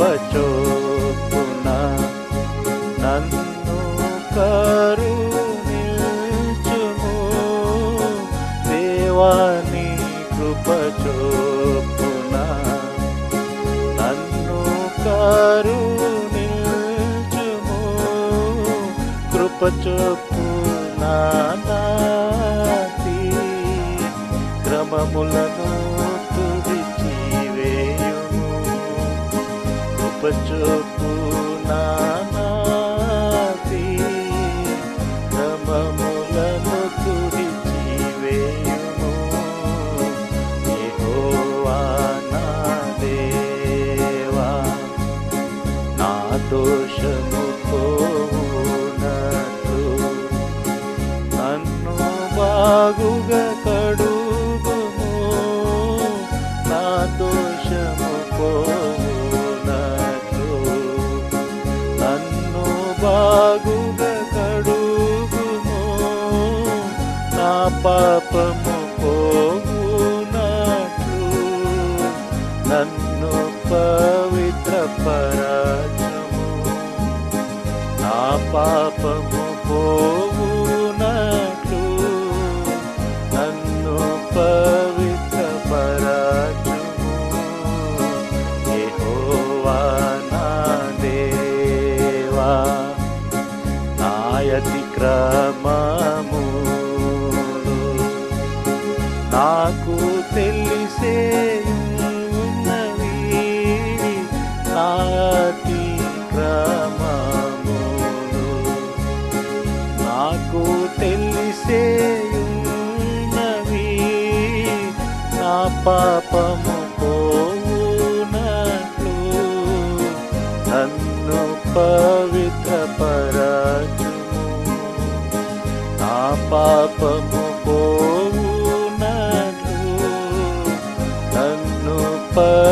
కృపచోపున నన్ను కరుణించుము. దేవాని కృపచోపున నన్ను కరుణించుము. కృపచోపున నాతి క్రమములను కృప చొప్పున నాతి క్రమములను తుడిచివేయుము యెహోవా నా దేవా నా దోషము పోవునట్లు. నన్ను బాగుగా పాపము పోవునట్లు నన్ను పవిత్ర పరాజము నా పాపము పోవునట్లు నన్ను పవిత్ర పరాజము యెహోవా నా దేవా నాయతి క్రమా తెలిసే నా పాపము పోవునట్లు నన్ను పవిత్ర పరచుము నా పాపము పోవునట్లు నన్ను పవిత్ర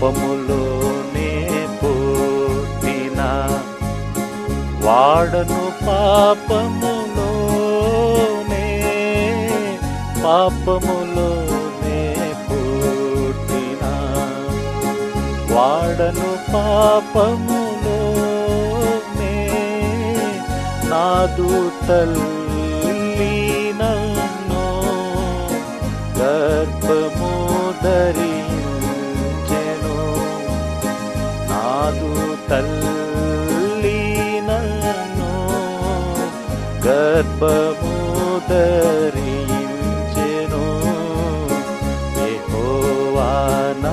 పాపములోనే పుట్టిన. వాడను పాపములోనే పాపములోనే పుట్టిన. వాడను పాపములోనే నాదు తల్లి ഗർഭമോദരിയിൽ ജനോ യഹോവാനാ